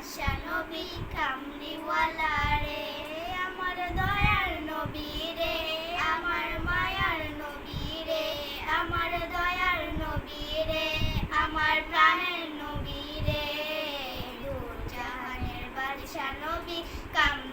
বাদশা নবী কামলিওয়ালা রে, আমার দয়ার নবী রে, আমার মায়ার নবী রে, আমার দয়ার নবী রে, আমার প্রাণের নবী রে। দূর জাহানের বাদশা নবী কামলিওয়ালা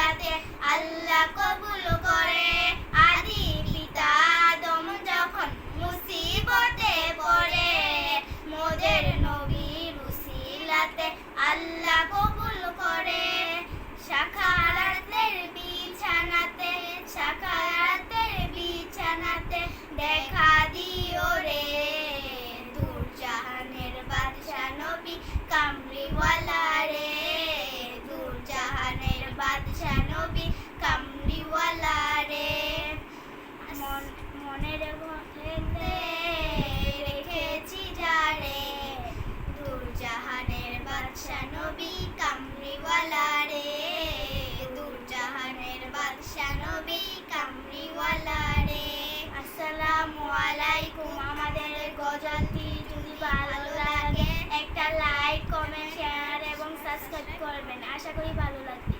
উসিলাতে আল্লাহ কবুল করে। আদি পিতা আদম যখন মুসিবতে পড়ে, মোদের নবীর উসিলাতে আল্লাহ কবুল করে। শাখারাতের বিছানাতে শাখারাতের বিছানাতে দেখা সাবস্ক্রাইব করবেন। আশা করি ভালো লাগবে।